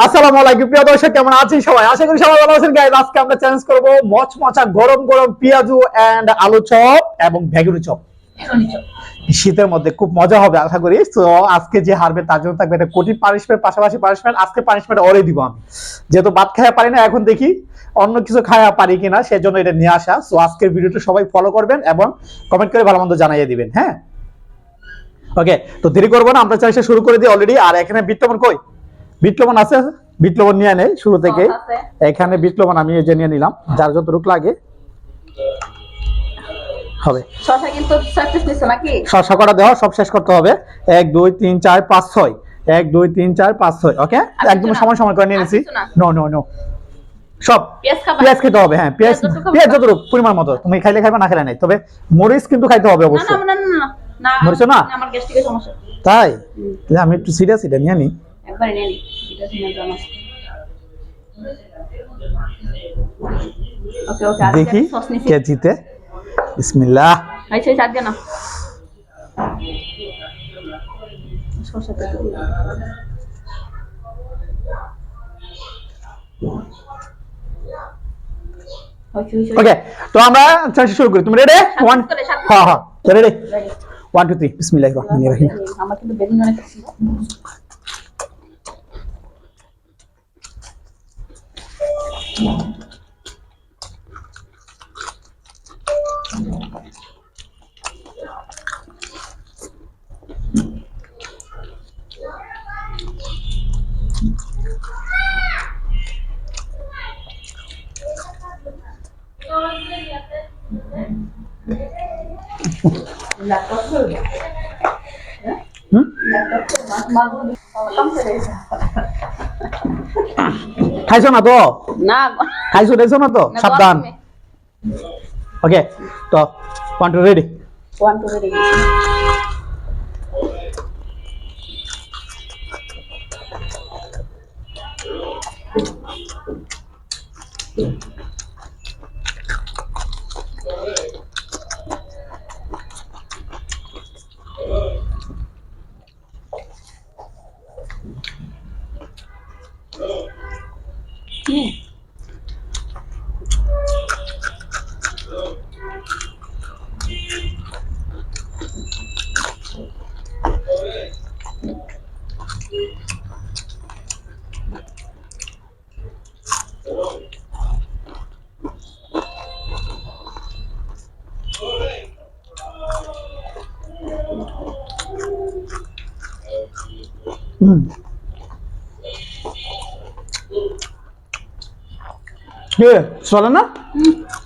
আসসালামু আলাইকুম প্রিয় দর্শক কেমন আছেন সবাই? আশা করি সবাই ভালো আছেন। গাইজ আজকে আমরা চ্যালেঞ্জ করব মচমচা গরম গরম পেঁয়াজু এন্ড আলু চপ এবং বেগুনি চপ। শীতের মধ্যে খুব মজা হবে আশা করি। তো আজকে যে হারবে তার জন্য থাকবে একটা কোটি পানিশমেন্ট পাশাপাশি পানিশমেন্ট আজকে পানিশমেন্ট ওরে দিব আমি। যেহেতু ভাত খাওয়া পারি না এখন দেখি অন্য কিছু খাওয়া পারি কিনা সেজন্য এটা নিয়ে আসা। সো আজকের ভিডিওটা সবাই ফলো করবেন এবং কমেন্ট করে ভালো মন্দ জানাইয়ে দিবেন হ্যাঁ? ওকে তো দেরি করব না আমরা চাইছে শুরু করে দিই অলরেডি আর এখানে বিট্লবন কই? বিট্লবন আছে? বিট্লবন নিয়ে নেই শুরু থেকে। এখানে বিট্লবন আমি এই যে নিয়ে নিলাম। যার যত যতটুকু লাগে। হবে। কিন্তু নাকি? কটা দেওয়া? সব শেষ করতে হবে। এক দুই তিন চার পাঁচ ছয়। এক দুই তিন চার পাঁচ ছয় ওকে? একদম কিছু না? সমান সমান করে নিয়ে নিয়েছি না? নো নো সব। পেঁয়াজ খেতে হবে হ্যাঁ পেঁয়াজ পেঁয়াজ যতটুকু পরিমাণ মতো। তুমি খাইলে খাইবে না খাইলে নাই। তবে মরিচ কিন্তু খাইতে হবে অবশ্যই। মরিচ না? তাই? আমি একটু সিরিয়াস এটা নিয়ে নি। একবার নিয়ে নি। এটা শুনে তো আমার ওকে ওকে আর দেখি সস নিছি কে জিতে বিসমিল্লাহ এই সেই চার না শসাটা তো দিলাম। হয়েছে, হয়েছে, ওকে তো আমরা চাষি শুরু করি তুমি রেডি ওয়ান করে, সাত হ্যাঁ হ্যাঁ ready Ready? One two three বিসমিল্লাহির রহমানির রহিম আমার কিন্তু বেগুন অনেক là có thử. Hử? Là có thử mà mang không thể đấy. খাইছো না তো না খাইছো দেখছো না তো সাবধান ওকে তো one two ready one two ready Hmm. Good. Swallow up? Mm.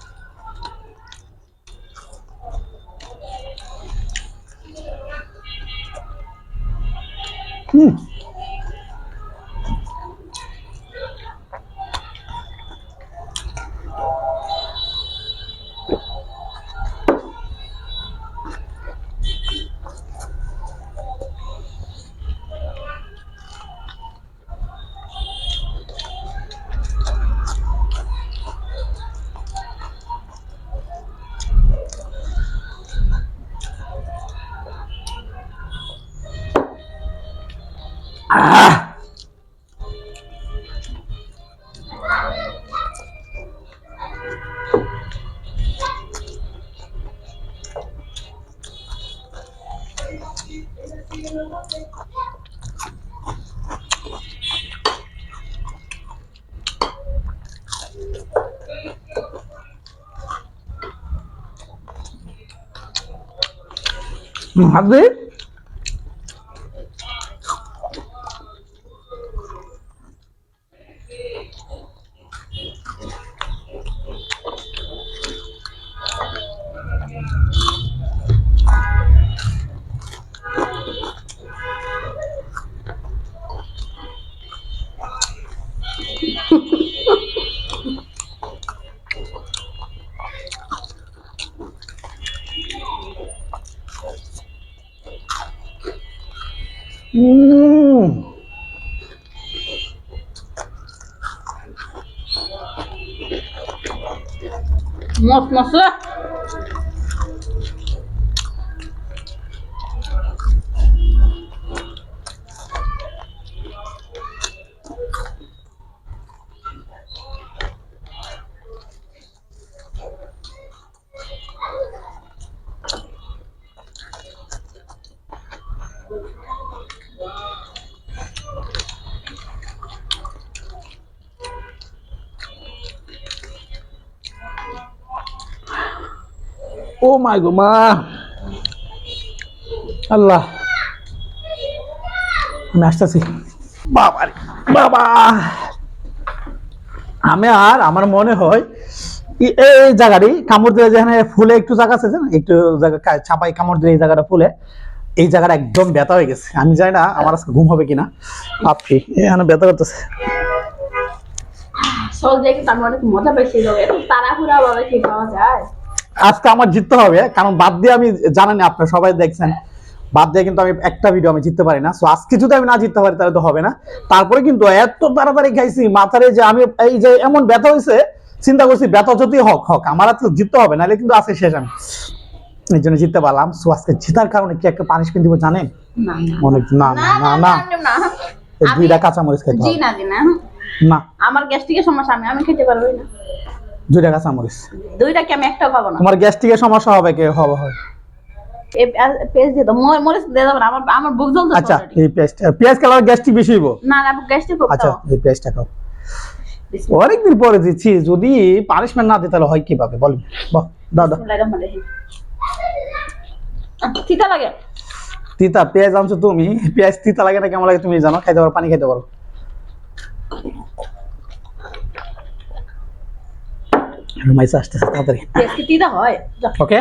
à. Hả biết Hmm. Mosması. Oh my god মা আল্লাহ। আমি আসতেছি। বাবা বাবা। আমি আর, আমার মনে হয়, এই- জায়গাটি কামড় দিলে যেখানে ফুলে একটু জায়গা আছে একটু জায়গা চাপাই কামড় এই জায়গাটা ফুলে। এই জায়গাটা একদম ব্যথা হয়ে গেছে। আমি জানি না আমার আজকে ঘুম হবে কিনা। আপনি এখানে ব্যথা করতেছে। দেখে তার অনেক মজা পেয়েছিল তাড়াহুড়া ভাবে কি পাওয়া যায়। আজকে আমার জিততে হবে কারণ বাদ দিয়ে আমি জানেন আপনারা সবাই দেখছেন। বাদ দিয়ে কিন্তু আমি একটা ভিডিও আমি জিততে পারি না। সো আজকে যদি আমি না জিততে পারি তাহলে তো হবে না। তারপরে কিন্তু এত তাড়াতাড়ি খাইছি মাথারে যে আমি এই যে এমন ব্যথা হয়েছে চিন্তা করছি ব্যথা যদি হোক হোক আমার আজকে জিততে হবে নাহলে কিন্তু আজকে শেষ আমি। এই জন্য জিততে পারলাম। সো আজকে জিতার কারণে কি একটা পানিশমেন্ট দিব জানেন? না অনেক না না না দুইটা কাঁচামরিচ খেতে না না। না। আমার গ্যাস্ট্রিকের সমস্যা আমি আমি খেতে পারবোই না। দুইটা কাঁচামরিচ। দুইটা কি আমি একটাও খাব না। তোমার গ্যাস্ট্রিকের সমস্যা হবে কে? হবে হবে এই পেঁয়াজ দিয়ে দাও। মরে- মরিচ দিয়ে দাও আমার আমার বুক জ্বলতেছে আচ্ছা এই পেঁয়াজ পেঁয়াজ খেলে গ্যাস্ট্রিক বেশি হইব? না না গ্যাস্ট্রিক খুব আচ্ছা এই পেঁয়াজটা খাও। অনেকদিন পরে দিচ্ছি যদি পানিশমেন্ট না দিই তাহলে হয় কীভাবে? বলেন বাহ দাদা তিতা লাগে? তিতা পেঁয়াজ আনছো তুমি? পেঁয়াজ তিতা লাগে না কেমন লাগে তুমি জানো? খাইতে পারো পানি খাইতে পারো। রুমাইসে আসতেছে তাড়াতাড়ি। ওকে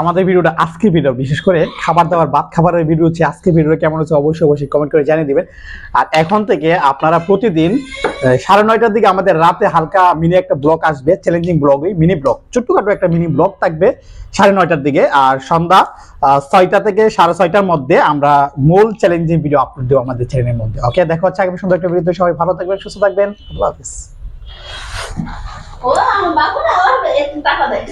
আমাদের ভিডিওটা আজকের ভিডিও বিশেষ করে খাবার দাবার ভাত খাবারের ভিডিও হচ্ছে ভিডিওটা কেমন হচ্ছে অবশ্যই অবশ্যই কমেন্ট করে জানিয়ে দিবেন। আর এখন থেকে আপনারা প্রতিদিন সাড়ে নয়টার দিকে আমাদের রাতে হালকা মিনি একটা ব্লগ আসবে চ্যালেঞ্জিং ব্লগই মিনি ব্লগ ছোট্টখাটো একটা মিনি ব্লগ থাকবে সাড়ে নয়টার দিকে। আর সন্ধ্যা ছয়টা থেকে সাড়ে ছয়টার মধ্যে আমরা মূল চ্যালেঞ্জিং ভিডিও আপলোড দেবো আমাদের চ্যানেলের মধ্যে। ওকে দেখা হচ্ছে আগামী সুন্দর একটা ভিডিওতে সবাই ভালো থাকবেন সুস্থ থাকবেন। আল্লাহ হাফিজ। ও আমার বাবু না আমার টাকা দেয়।